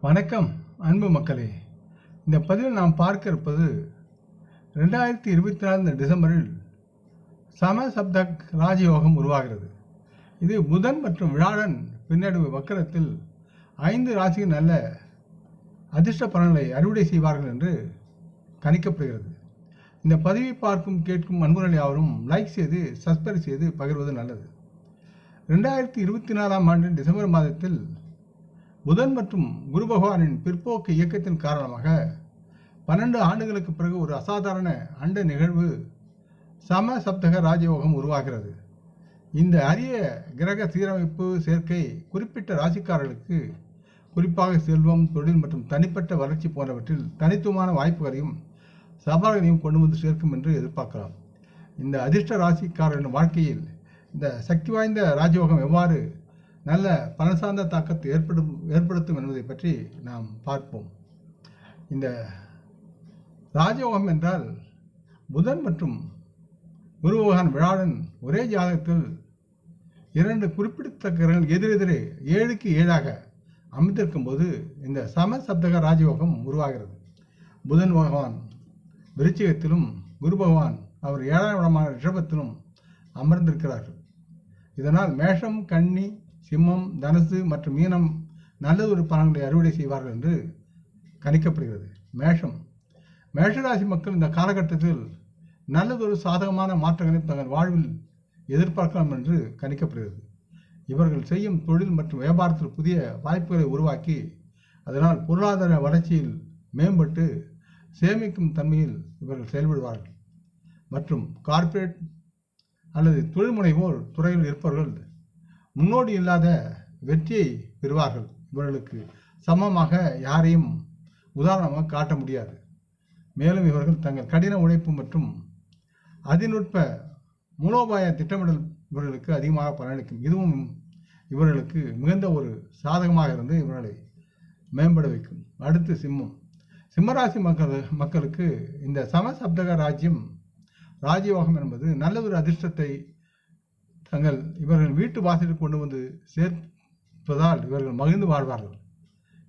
வணக்கம் அன்பு மக்களே. இந்த பதிவில் நாம் பார்க்க இருப்பது ரெண்டாயிரத்தி இருபத்தி நாலு டிசம்பரில் சம சப்தக் ராஜயோகம் உருவாகிறது. இது புதன் மற்றும் விழாடன் பின்னடைவு வக்கரத்தில் ஐந்து ராசிகள் நல்ல அதிர்ஷ்ட பலன்களை அறுவடை செய்வார்கள் என்று கணிக்கப்படுகிறது. இந்த பதிவை பார்க்கும் கேட்கும் அன்புகளை யாவரும் லைக் செய்து சப்ஸ்கிரைப் செய்து பகிர்வது நல்லது. ரெண்டாயிரத்தி இருபத்தி நாலாம் ஆண்டு டிசம்பர் மாதத்தில் புதன் மற்றும் குரு பகவானின் பிற்போக்கு இயக்கத்தின் காரணமாக பன்னெண்டு ஆண்டுகளுக்கு பிறகு ஒரு அசாதாரண அண்ட நிகழ்வு சம சப்தக ராஜயோகம் உருவாகிறது. இந்த அரிய கிரக சீரமைப்பு சேர்க்கை குறிப்பிட்ட ராசிக்காரர்களுக்கு குறிப்பாக செல்வம் தொழில் மற்றும் தனிப்பட்ட வளர்ச்சி போன்றவற்றில் தனித்துவமான வாய்ப்புகளையும் சவால்களையும் கொண்டு வந்து சேர்க்கும் என்று எதிர்பார்க்கலாம். இந்த அதிர்ஷ்ட ராசிக்காரர்களின் வாழ்க்கையில் இந்த சக்தி வாய்ந்த ராஜயோகம் எவ்வாறு நல்ல பணம் சார்ந்த தாக்கத்தை ஏற்படும் ஏற்படுத்தும் என்பதை பற்றி நாம் பார்ப்போம். இந்த ராஜயோகம் என்றால் புதன் மற்றும் குரு பகவான் விழாடன் ஒரே ஜாதகத்தில் இரண்டு குறிப்பிடத்தக்கர்கள் எதிரெதிரே ஏழுக்கு ஏழாக அமைந்திருக்கும் போது இந்த சம சப்தக ராஜயோகம் உருவாகிறது. புதன் பகவான் விருச்சிகத்திலும் குரு பகவான் அவர் ஏழாம் இடமான ரிஷபத்திலும் அமர்ந்திருக்கிறார்கள். இதனால் மேஷம் கன்னி சிம்மம் தனுசு மற்றும் மீனம் நல்லதொரு பலன்களை அறுவடை செய்வார்கள் என்று கணிக்கப்படுகிறது. மேஷம். மேஷராசி மக்கள் இந்த காலகட்டத்தில் நல்லதொரு சாதகமான மாற்றங்களை தங்கள் வாழ்வில் எதிர்பார்க்கலாம் என்று கணிக்கப்படுகிறது. இவர்கள் செய்யும் தொழில் மற்றும் வியாபாரத்தில் புதிய வாய்ப்புகளை உருவாக்கி அதனால் பொருளாதார வளர்ச்சியில் மேம்பட்டு சேமிக்கும் தன்மையில் இவர்கள் செயல்படுவார்கள். மற்றும் கார்ப்பரேட் அல்லது தொழில் முனைவோர் துறையில் இருப்பவர்கள் முன்னோடி இல்லாத வெற்றியை பெறுவார்கள். இவர்களுக்கு சமமாக யாரையும் உதாரணமாக காட்ட முடியாது. மேலும் இவர்கள் தங்கள் கடின உழைப்பு மற்றும் அதிநுட்ப மூலோபாய திட்டமிடல் இவர்களுக்கு அதிகமாக பலனளிக்கும். இதுவும் இவர்களுக்கு மிகுந்த ஒரு சாதகமாக இருந்து இவர்களை மேம்பட வைக்கும். அடுத்து சிம்மம். சிம்மராசி மக்கள் மக்களுக்கு இந்த சமசப்தக ராஜ்யம் ராஜயோகம் என்பது நல்லதொரு அதிர்ஷ்டத்தை தங்கள் இவர்கள் வீட்டு வாசலில் கொண்டு வந்து சேர்ப்பதால் இவர்கள் மகிழ்ந்து வாழ்வார்கள்.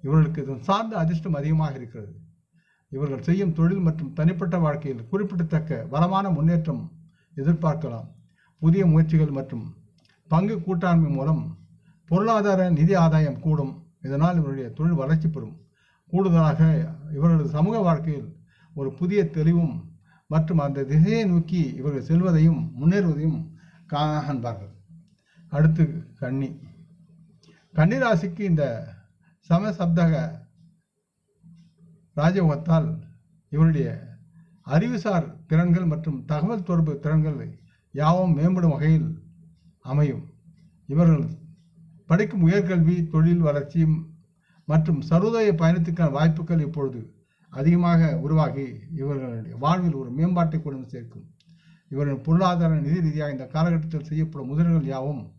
இவர்களுக்கு இது சார்ந்த அதிர்ஷ்டம் அதிகமாக இருக்கிறது. இவர்கள் செய்யும் தொழில் மற்றும் தனிப்பட்ட வாழ்க்கையில் குறிப்பிடத்தக்க வளமான முன்னேற்றம் எதிர்பார்க்கலாம். புதிய முயற்சிகள் மற்றும் பங்கு கூட்டாண்மை மூலம் பொருளாதார நிதி ஆதாயம் கூடும். இதனால் இவருடைய தொழில் வளர்ச்சி பெறும். கூடுதலாக இவர்களது சமூக வாழ்க்கையில் ஒரு புதிய தெளிவும் மற்றும் அந்த திசையை நோக்கி இவர்கள் செல்வதையும் முன்னேறுவதையும் காண்பார்கள் அடுத்து கன்னி கன்னிராசிக்கு இந்த சமசப்தக ராஜயோகத்தால் இவருடைய அறிவுசார் திறன்கள் மற்றும் தகவல் தொடர்பு திறன்கள் யாவும் மேம்படும் வகையில் அமையும். இவர்கள் படிக்கும் உயர்கல்வி தொழில் வளர்ச்சி மற்றும் சர்வதய பயணத்துக்கான வாய்ப்புகள் இப்பொழுது அதிகமாக உருவாகி இவர்களுடைய வாழ்வில் ஒரு மேம்பாட்டை கொண்டு சேர்க்கும். இவரின் பொருளாதார நிதி ரீதியாக இந்த காலகட்டத்தில் செய்யப்படும் முதல்கள் யாவும்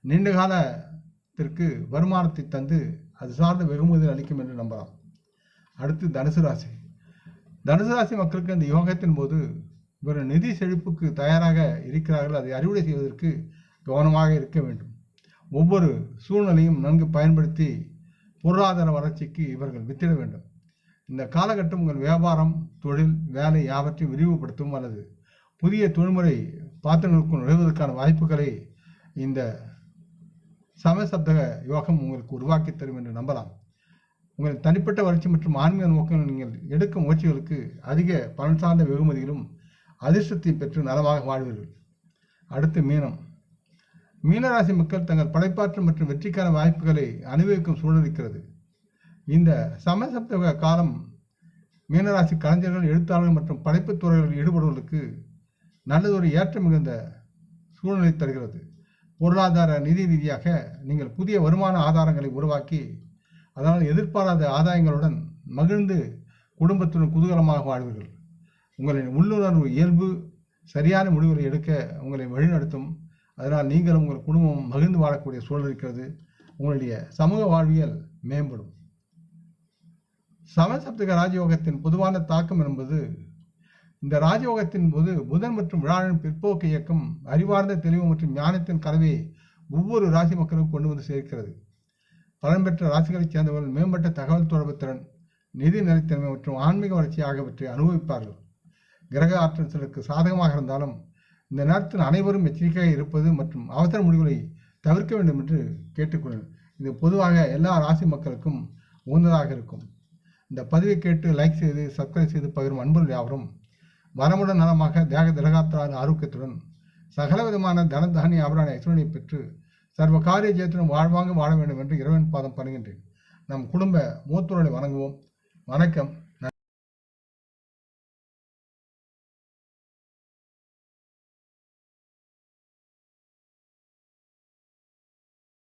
நீண்ட காலத்திற்கு வருமானத்தை தந்து அது சார்ந்த வெகுமதி அளிக்கும் என்று நம்பலாம். அடுத்து தனுசு ராசி. தனுசு ராசி மக்களுக்கு இந்த யோகத்தின் போது இவர் நிதி செழிப்புக்கு தயாராக இருக்கிறார்கள். அதை அறுவடை செய்வதற்கு கவனமாக இருக்க வேண்டும். ஒவ்வொரு சூழ்நிலையும் நன்கு பயன்படுத்தி பொருளாதார வளர்ச்சிக்கு இவர்கள் வித்திட வேண்டும். இந்த காலகட்டம் உங்கள் வியாபாரம் தொழில் வேலை யாவற்றையும் விரிவுபடுத்தும் அல்லது புதிய தொழில்முறை பாத்திரங்களுக்குள் நுழைவதற்கான வாய்ப்புகளை இந்த சமசப்தக யோகம் உங்களுக்கு உருவாக்கி தரும் என்று நம்பலாம். உங்கள் தனிப்பட்ட வளர்ச்சி மற்றும் ஆன்மீக நோக்கங்கள் நீங்கள் எடுக்கும் முயற்சிகளுக்கு அதிக பலன் சார்ந்த வெகுமதிகளும் அதிர்ஷ்டத்தை பெற்று நலமாக வாழ்வீர்கள். அடுத்து மீனம். மீனராசி மக்கள் தங்கள் படைப்பாற்றல் மற்றும் வெற்றிக்கான வாய்ப்புகளை அனுபவிக்கும் சூழல் இருக்கிறது. இந்த சமசப்தக காலம் மீனராசி கலைஞர்கள் எழுத்தாளர்கள் மற்றும் படைப்புத் துறைகளில் ஈடுபடுவதற்கு நல்லதொரு ஏற்றம் மிகுந்த சூழ்நிலை தருகிறது. பொருளாதார நிதி ரீதியாக நீங்கள் புதிய வருமான ஆதாரங்களை உருவாக்கி அதனால் எதிர்பாராத ஆதாயங்களுடன் மகிழ்ந்து குடும்பத்துடன் குதூகலமாக வாழ்வீர்கள். உங்களின் உள்ளுணர்வு இயல்பு சரியான முடிவுகளை எடுக்க உங்களை வழிநடத்தும். அதனால் நீங்கள் உங்கள் குடும்பம் மகிழ்ந்து வாழக்கூடிய சூழல் இருக்கிறது. உங்களுடைய சமூக வாழ்வியல் மேம்படும். சமசப்தக ராஜயோகத்தின் பொதுவான தாக்கம் என்பது இந்த ராஜயோகத்தின் போது புதன் மற்றும் விழாவின் பிற்போக்கு இயக்கம் அறிவார்ந்த தெளிவு மற்றும் ஞானத்தின் கலவையை ஒவ்வொரு ராசி மக்களும் கொண்டு வந்து சேர்க்கிறது. பலன் பெற்ற ராசிகளைச் சேர்ந்தவர்கள் மேம்பட்ட தகவல் தொடர்பு திறன் நிதி நிலைத்தன்மை மற்றும் ஆன்மீக வளர்ச்சி ஆகியவற்றை அனுபவிப்பார்கள். கிரக ஆற்றல் சிலருக்கு சாதகமாக இருந்தாலும் இந்த நேரத்தில் அனைவரும் எச்சரிக்கையாக இருப்பது மற்றும் அவசர முடிவுகளை தவிர்க்க வேண்டும் என்று கேட்டுக்கொள்கிறேன். இது பொதுவாக எல்லா ராசி மக்களுக்கும் உகந்ததாக இருக்கும். இந்த பதிவை கேட்டு லைக் செய்து சப்ஸ்கிரைப் செய்து பகிரும் அன்பர்கள் யாவரும் வரமுடன் நலமாக தேக திலகாத்திரான ஆரோக்கியத்துடன் சகல விதமான தனதானி தானிய ஆபரண ஐஸ்வரனை பெற்று சர்வ காரிய ஜெயத்துடன் வாழ்வாங்க வாழ வேண்டும் என்று இறைவன் பாதம் பணிகின்றேன். நம் குடும்ப மூத்தோரை வணங்குவோம். வணக்கம்.